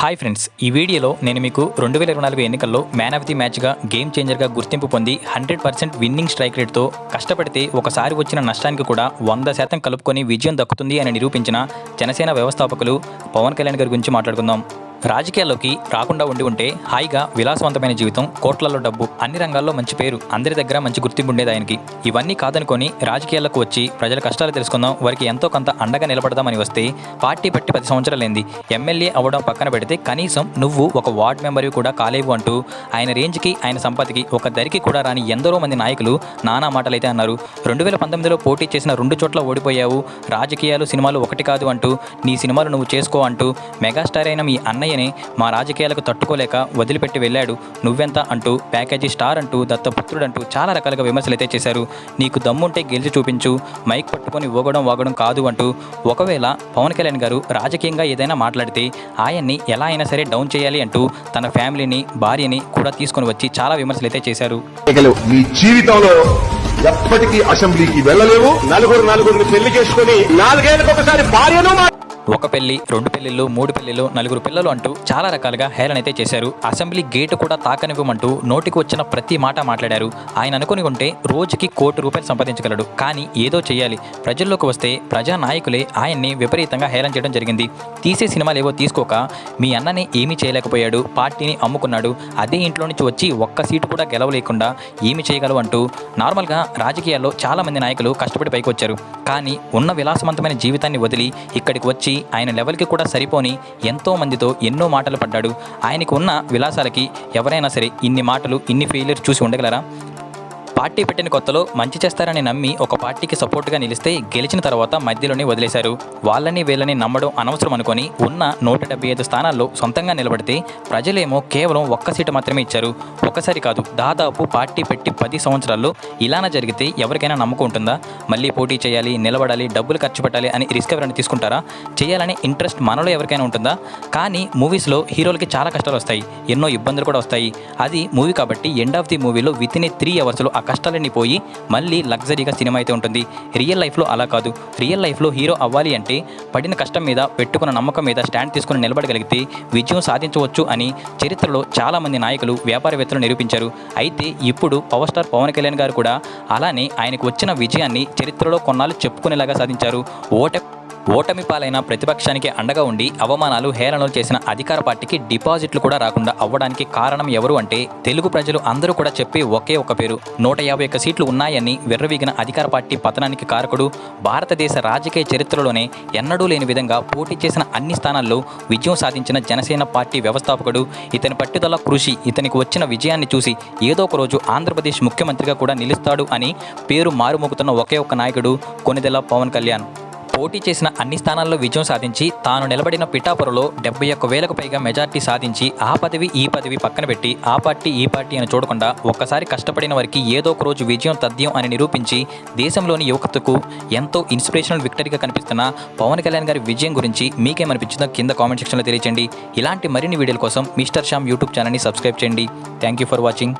Hi friends ఈ వీడియోలో నేను మీకు రెండు వేల ఇరవై నాలుగు ఎన్నికల్లో మ్యాన్ ఆఫ్ ది మ్యాచ్గా గేమ్ చేంజర్గా గుర్తింపు పొంది హండ్రెడ్ పర్సెంట్ విన్నింగ్ స్ట్రైక్ రేట్తో కష్టపడితే ఒకసారి వచ్చిన నష్టానికి కూడా వంద శాతం కలుపుకొని విజయం దక్కుతుంది అని నిరూపించిన జనసేన వ్యవస్థాపకులు పవన్ కళ్యాణ్ గారి గురించి మాట్లాడుకుందాం. రాజకీయాల్లోకి రాకుండా ఉండి ఉంటే హాయిగా విలాసవంతమైన జీవితం కోట్లలో డబ్బు అన్ని రంగాల్లో మంచి పేరు అందరి దగ్గర మంచి గుర్తింపు ఉండేది ఆయనకి. ఇవన్నీ కాదనుకొని రాజకీయాలకు వచ్చి ప్రజల కష్టాలు తెలుసుకుందాం వారికి ఎంతో కొంత అండగా నిలబడదామని వస్తే పార్టీ పట్టి పది సంవత్సరాలైంది ఎమ్మెల్యే అవ్వడం పక్కన పెడితే కనీసం నువ్వు ఒక వార్డ్ మెంబర్ కూడా కాలేవు అంటూ ఆయన రేంజ్కి ఆయన సంపత్తికి ఒక దరికి కూడా రాని ఎందరో మంది నాయకులు నానా మాటలైతే అన్నారు. రెండు వేల పంతొమ్మిదిలో పోటీ చేసిన రెండు చోట్ల ఓడిపోయావు. రాజకీయాలు సినిమాలు ఒకటి కాదు అంటూ నీ సినిమాలు నువ్వు చేసుకో అంటూ మెగాస్టార్ అయిన మీ అన్నయ్య అన్నయ్యని మా రాజకీయాలకు తట్టుకోలేక వదిలిపెట్టి వెళ్ళాడు. నువ్వెంత అంటూ ప్యాకేజీ స్టార్ అంటూ దత్తపుత్రుడంటూ చాలా రకాలుగా విమర్శలు అయితే చేశారు. నీకు దమ్ముంటే గెలిచి చూపించు మైక్ పట్టుకొని ఊగడం వాగడం కాదు అంటూ ఒకవేళ పవన్ కళ్యాణ్ గారు రాజకీయంగా ఏదైనా మాట్లాడితే ఆయన్ని ఎలా అయినా సరే డౌన్ చేయాలి అంటూ తన ఫ్యామిలీని భార్యని కూడా తీసుకొని వచ్చి చాలా విమర్శలు అయితే చేశారు. జీవితంలో ఎప్పటికీ అసెంబ్లీకి వెళ్ళలేవు. నలుగురు నలుగురిని పెళ్ళి చేసుకుని నాలుగేళ్ళకి ఒకసారి భార్యను మా- ఒక పెళ్ళి రెండు పెళ్ళిళ్ళు మూడు పెళ్ళిళ్ళు నలుగురు పిల్లలు అంటూ చాలా రకాలుగా హేళన అయితే చేశారు. అసెంబ్లీ గేటు కూడా తాకనివ్వమంటూ నోటికి వచ్చిన ప్రతి మాట మాట్లాడారు. ఆయన అనుకుని ఉంటే రోజుకి కోటి రూపాయలు సంపాదించగలడు. కానీ ఏదో చేయాలి ప్రజల్లోకి వస్తే ప్రజా నాయకులే ఆయన్ని విపరీతంగా హేళన చేయడం జరిగింది. తీసే సినిమాలు ఏవో తీసుకోక మీ అన్నని ఏమీ చేయలేకపోయాడు. పార్టీని అమ్ముకున్నాడు. అదే ఇంట్లో నుంచి వచ్చి ఒక్క సీటు కూడా గెలవలేకుండా ఏమి చేయగలవు అంటూ నార్మల్గా రాజకీయాల్లో చాలా మంది నాయకులు కష్టపడి పైకి వచ్చారు. కానీ ఉన్న విలాసవంతమైన జీవితాన్ని వదిలి ఇక్కడికి వచ్చి ఆయన లెవెల్కి కూడా సరిపోని ఎంతో మందితో ఎన్నో మాటలు పడ్డాడు. ఆయనకు ఉన్న విలాసాలకి ఎవరైనా సరే ఇన్ని మాటలు ఇన్ని ఫెయిలియర్ చూసి ఉండగలరా? పార్టీ పెట్టిన కొత్తలో మంచి చేస్తారని నమ్మి ఒక పార్టీకి సపోర్ట్గా నిలిస్తే గెలిచిన తర్వాత మధ్యలోనే వదిలేశారు. వాళ్ళని వీళ్ళని నమ్మడం అనవసరం అనుకొని ఉన్న నూట డెబ్బై ఐదు స్థానాల్లో సొంతంగా నిలబడితే ప్రజలేమో కేవలం ఒక్క సీటు మాత్రమే ఇచ్చారు. ఒక్కసారి కాదు దాదాపు పార్టీ పెట్టి పది సంవత్సరాల్లో ఇలానే జరిగితే ఎవరికైనా నమ్మకం ఉంటుందా? మళ్ళీ పోటీ చేయాలి నిలబడాలి డబ్బులు ఖర్చు పెట్టాలి అని రిస్క్ ఎవరైనా తీసుకుంటారా? చేయాలనే ఇంట్రెస్ట్ మనలో ఎవరికైనా ఉంటుందా? కానీ మూవీస్లో హీరోలకి చాలా కష్టాలు వస్తాయి. ఎన్నో ఇబ్బందులు కూడా వస్తాయి. అది మూవీ కాబట్టి ఎండ్ ఆఫ్ ది మూవీలో విత్ ఇన్ త్రీ అవర్స్లో కష్టాలన్నీ పోయి మళ్ళీ లగ్జరీగా సినిమా అయితే ఉంటుంది. రియల్ లైఫ్లో అలా కాదు. రియల్ లైఫ్లో హీరో అవ్వాలి అంటే పడిన కష్టం మీద పెట్టుకున్న నమ్మకం మీద స్టాండ్ తీసుకుని నిలబడగలిగితే విజయం సాధించవచ్చు అని చరిత్రలో చాలామంది నాయకులు వ్యాపారవేత్తలు నిరూపించారు. అయితే ఇప్పుడు పవర్ స్టార్ పవన్ కళ్యాణ్ గారు కూడా అలానే ఆయనకు వచ్చిన విజయాన్ని చరిత్రలో కొన్నాళ్ళు చెప్పుకునేలాగా సాధించారు. ఓటమి ఓటమి పాలైన ప్రతిపక్షానికి అండగా ఉండి అవమానాలు హేళనలు చేసిన అధికార పార్టీకి డిపాజిట్లు కూడా రాకుండా అవ్వడానికి కారణం ఎవరు అంటే తెలుగు ప్రజలు అందరూ కూడా చెప్పే ఒకే ఒక పేరు. నూట యాభై ఒక్క సీట్లు ఉన్నాయని విర్రవీగిన అధికార పార్టీ పతనానికి కారకుడు భారతదేశ రాజకీయ చరిత్రలోనే ఎన్నడూ లేని విధంగా పోటీ చేసిన అన్ని స్థానాల్లో విజయం సాధించిన జనసేన పార్టీ వ్యవస్థాపకుడు ఇతని పట్టుదల కృషి ఇతనికి వచ్చిన విజయాన్ని చూసి ఏదో ఒక రోజు ఆంధ్రప్రదేశ్ ముఖ్యమంత్రిగా కూడా నిలుస్తాడు అని పేరు మారుమోగుతున్న ఒకే ఒక్క నాయకుడు కొనిదెల పవన్ కళ్యాణ్. పోటీ చేసిన అన్ని స్థానాల్లో విజయం సాధించి తాను నిలబడిన పిఠాపురలో డెబ్బై ఒక్క వేలకు పైగా మెజార్టీ సాధించి ఆ పదవి ఈ పదవి పక్కన పెట్టి ఆ పార్టీ ఈ పార్టీ అని చూడకుండా ఒక్కసారి కష్టపడిన వారికి ఏదో ఒక రోజు విజయం తథ్యం అని నిరూపించి దేశంలోని యువతకు ఎంతో ఇన్స్పిరేషనల్ విక్టరీగా కనిపిస్తున్న పవన్ కళ్యాణ్ గారి విజయం గురించి మీకేమనిపించిందో కింద కామెంట్ సెక్షన్లో తెలియచేయండి. ఇలాంటి మరిన్ని వీడియోల కోసం మిస్టర్ శ్యామ్ యూట్యూబ్ ఛానల్ని సబ్స్క్రైబ్ చేయండి. Thank you for watching.